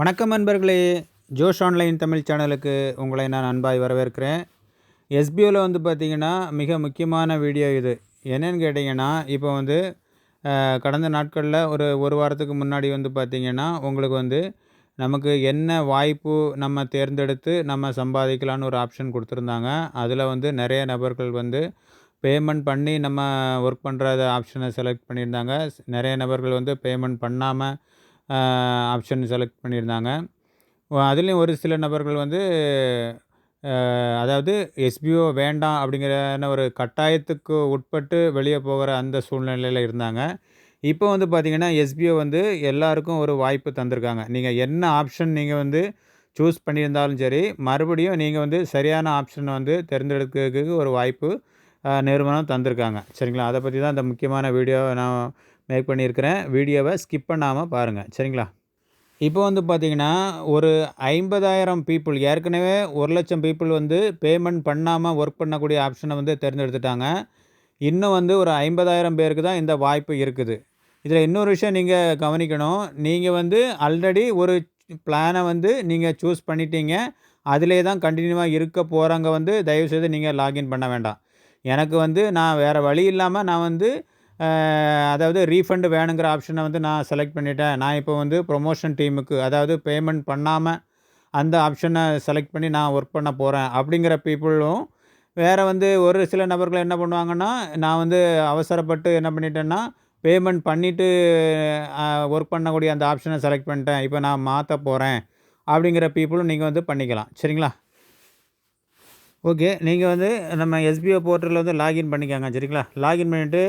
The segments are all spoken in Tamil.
வணக்கம் நண்பர்களே ஜோஷ் ஆன்லைன் தமிழ் சேனலுக்கு உங்களை நான் அன்பாய் வரவேற்கிறேன். எஸ்பிஓவில் வந்து பார்த்திங்கன்னா மிக முக்கியமான வீடியோ இது. என்னென்னு கேட்டிங்கன்னா இப்போ வந்து கடந்த நாட்களில் ஒரு ஒரு வாரத்துக்கு முன்னாடி வந்து பார்த்திங்கன்னா உங்களுக்கு வந்து நமக்கு என்ன வாய்ப்பு நம்ம தேர்ந்தெடுத்து நம்ம சம்பாதிக்கலான்னு ஒரு ஆப்ஷன் கொடுத்துருந்தாங்க. அதில் வந்து நிறைய நபர்கள் வந்து பேமெண்ட் பண்ணி நம்ம ஒர்க் பண்ணுறத ஆப்ஷனை செலக்ட் பண்ணியிருந்தாங்க. நிறைய நபர்கள் வந்து பேமெண்ட் பண்ணாமல் ஆப்ஷன் செலக்ட் பண்ணியிருந்தாங்க. அதுலேயும் ஒரு சில நபர்கள் வந்து அதாவது எஸ்பிஓ வேண்டாம் அப்படிங்கிற ஒரு கட்டாயத்துக்கு உட்பட்டு வெளியே போகிற அந்த சூழ்நிலையில் இருந்தாங்க. இப்போ வந்து பார்த்திங்கன்னா எஸ்பிஓ வந்து எல்லாருக்கும் ஒரு வாய்ப்பு தந்திருக்காங்க. நீங்கள் என்ன ஆப்ஷன் நீங்கள் வந்து சூஸ் பண்ணியிருந்தாலும் சரி மறுபடியும் நீங்கள் வந்து சரியான ஆப்ஷனை வந்து தேர்ந்தெடுக்கிறதுக்கு ஒரு வாய்ப்பு நிறுவனம் தந்திருக்காங்க. சரிங்களா? அதை பற்றி தான் இந்த முக்கியமான வீடியோ நான் மேக் பண்ணியிருக்கிறேன். வீடியோவை ஸ்கிப் பண்ணாமல் பாருங்கள் சரிங்களா? இப்போ வந்து பார்த்திங்கன்னா ஒரு ஐம்பதாயிரம் பீப்புள் ஏற்கனவே ஒரு லட்சம் பீப்புள் வந்து பேமெண்ட் பண்ணாமல் ஒர்க் பண்ணக்கூடிய ஆப்ஷனை வந்து தேர்ந்தெடுத்துட்டாங்க. இன்னும் வந்து ஒரு ஐம்பதாயிரம் பேருக்கு தான் இந்த வாய்ப்பு இருக்குது. இதில் இன்னொரு விஷயம் நீங்கள் கவனிக்கணும். நீங்கள் வந்து ஆல்ரெடி ஒரு பிளானை வந்து நீங்கள் சூஸ் பண்ணிட்டீங்க. அதிலே தான் கண்டினியூவாக இருக்க போகிறவங்க வந்து தயவுசெய்து நீங்கள் லாகின் பண்ண வேண்டாம். எனக்கு வந்து நான் வேறு வழி இல்லாமல் நான் வந்து அதாவது ரீஃபண்டு வேணுங்கிற ஆப்ஷனை வந்து நான் செலக்ட் பண்ணிட்டேன். நான் இப்போ வந்து ப்ரொமோஷன் டீமுக்கு அதாவது பேமெண்ட் பண்ணாமல் அந்த ஆப்ஷனை செலக்ட் பண்ணி நான் ஒர்க் பண்ண போகிறேன் அப்படிங்கிற பீப்புளும் வேறு வந்து ஒரு சில நபர்கள் என்ன பண்ணுவாங்கன்னா நான் வந்து அவசரப்பட்டு என்ன பண்ணிட்டேன்னா பேமெண்ட் பண்ணிவிட்டு ஒர்க் பண்ணக்கூடிய அந்த ஆப்ஷனை செலக்ட் பண்ணிட்டேன். இப்போ நான் மாற்ற போகிறேன் அப்படிங்கிற பீப்புளும் நீங்கள் வந்து பண்ணிக்கலாம். சரிங்களா? ஓகே நீங்கள் வந்து நம்ம எஸ்பிஓ போர்ட்டலில் வந்து லாகின் பண்ணிக்கோங்க. சரிங்களா? லாகின் பண்ணிவிட்டு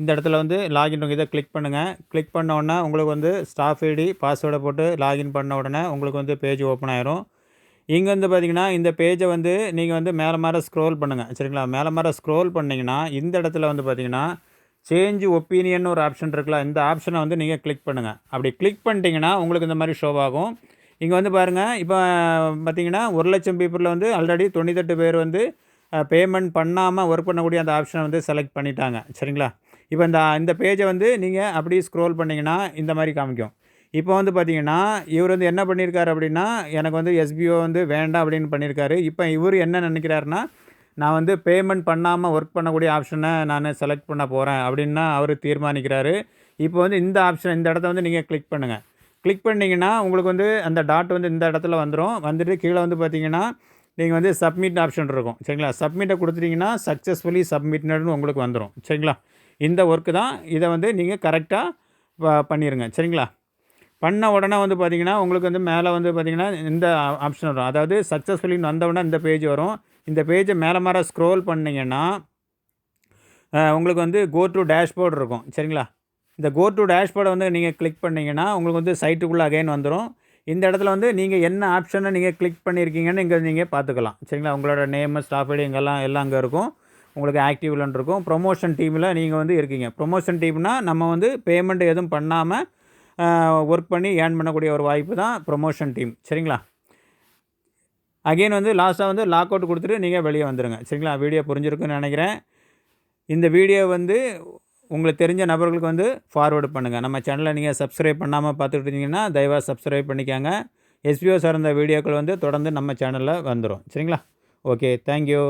இந்த இடத்துல வந்து லாகின் இதை கிளிக் பண்ணுங்கள் கிளிக் பண்ண உடனே உங்களுக்கு வந்து ஸ்டாஃப் ஐடி பாஸ்வேர்டை போட்டு லாகின் பண்ண உடனே உங்களுக்கு வந்து பேஜ் ஓப்பன் ஆயிரும். இங்கே வந்து பார்த்திங்கன்னா இந்த பேஜை வந்து நீங்கள் வந்து மேலே மேலே ஸ்க்ரோல் பண்ணுங்கள் சரிங்களா? மேலே மேலே ஸ்க்ரோல் பண்ணிங்கன்னா இந்த இடத்துல வந்து பார்த்திங்கன்னா சேஞ்ச் ஒப்பீனியன் ஒரு ஆப்ஷன் இருக்குல்ல இந்த ஆப்ஷனை வந்து நீங்கள் கிளிக் பண்ணுங்கள் அப்படி கிளிக் பண்ணிட்டீங்கன்னா உங்களுக்கு இந்த மாதிரி ஷோ ஆகும். இங்கே வந்து பாருங்கள் இப்போ பார்த்திங்கன்னா ஒரு லட்சம் பீப்புளில் வந்து ஆல்ரெடி தொண்ணூத்தெட்டு பேர் வந்து பேமெண்ட் பண்ணாமல் ஒர்க் பண்ணக்கூடிய அந்த ஆப்ஷனை வந்து செலக்ட் பண்ணிட்டாங்க. சரிங்களா? இப்போ இந்த இந்த பேஜை வந்து நீங்கள் அப்படியே ஸ்க்ரோல் பண்ணிங்கன்னா இந்த மாதிரி காமிக்கும். இப்போ வந்து பார்த்தீங்கன்னா இவர் வந்து என்ன பண்ணியிருக்காரு அப்படின்னா எனக்கு வந்து எஸ்பிஓ வந்து வேண்டாம் அப்படின்னு பண்ணியிருக்காரு இப்போ இவர் என்ன நினைக்கிறாருன்னா நான் வந்து பேமெண்ட் பண்ணாமல் ஒர்க் பண்ணக்கூடிய ஆப்ஷனை நான் செலக்ட் பண்ண போகிறேன் அப்படின்னா அவர் தீர்மானிக்கிறாரு. இப்போ வந்து இந்த ஆப்ஷன் இந்த இடத்த வந்து நீங்கள் கிளிக் பண்ணுங்கள் கிளிக் பண்ணிங்கன்னா உங்களுக்கு வந்து அந்த டாட் வந்து இந்த இடத்துல வந்துடும் வந்துட்டு கீழே வந்து பார்த்தீங்கன்னா நீங்கள் வந்து சப்மிட் ஆப்ஷன் இருக்கும். சரிங்களா? சப்மிட்டை கொடுத்துட்டிங்கன்னா சக்ஸஸ்ஃபுல்லி சப்மிட்னு உங்களுக்கு வந்துடும் சரிங்களா? இந்த ஒர்க்கு தான். இதை வந்து நீங்கள் கரெக்டாக பண்ணிடுங்க சரிங்களா? பண்ண உடனே வந்து பார்த்திங்கன்னா உங்களுக்கு வந்து மேலே வந்து பார்த்திங்கன்னா இந்த ஆப்ஷன் வரும். அதாவது சக்ஸஸ்ஃபுல்லின்னு வந்தவுடனே இந்த பேஜ் வரும். இந்த பேஜை மேலே மேலே ஸ்க்ரோல் பண்ணிங்கன்னா உங்களுக்கு வந்து கோ டு டேஷ்போர்டு இருக்கும். சரிங்களா? இந்த கோ டு டேஷ்போர்டை வந்து நீங்கள் கிளிக் பண்ணிங்கன்னா உங்களுக்கு வந்து சைட்டுக்குள்ளே அகைன் வந்துடும் இந்த இடத்துல வந்து நீங்கள் என்ன ஆப்ஷனை நீங்கள் கிளிக் பண்ணியிருக்கீங்கன்னு இங்கே நீங்கள் பார்த்துக்கலாம் சரிங்களா? உங்களோட நேமு ஸ்டாஃப் ஐடி இங்கெல்லாம் எல்லாம் அங்கே இருக்கும். உங்களுக்கு ஆக்டிவ்லன்னு இருக்கும். ப்ரொமோஷன் டீமில் நீங்கள் வந்து இருக்கீங்க. ப்ரொமோஷன் டீம்னால் நம்ம வந்து பேமெண்ட் எதுவும் பண்ணாமல் ஒர்க் பண்ணி ஏர்ன் பண்ணக்கூடிய ஒரு வாய்ப்பு தான் ப்ரொமோஷன் டீம் சரிங்களா? அகெயின் வந்து லாஸ்ட்டாக வந்து லாக் அவுட் கொடுத்துட்டு நீங்கள் வெளியே வந்துடுங்க சரிங்களா? வீடியோ புரிஞ்சிருக்குன்னு நினைக்கிறேன். இந்த வீடியோ வந்து உங்களுக்கு தெரிஞ்ச நபர்களுக்கு வந்து ஃபார்வேர்டு பண்ணுங்கள் நம்ம சேனலை நீங்கள் சப்ஸ்கிரைப் பண்ணாமல் பார்த்துட்டு இருந்தீங்கன்னா தயவாக சப்ஸ்கிரைப் பண்ணிக்காங்க எஸ்பிஓ சார்ந்த வீடியோக்கள் வந்து தொடர்ந்து நம்ம சேனலில் வந்துடும் சரிங்களா? Okay thank you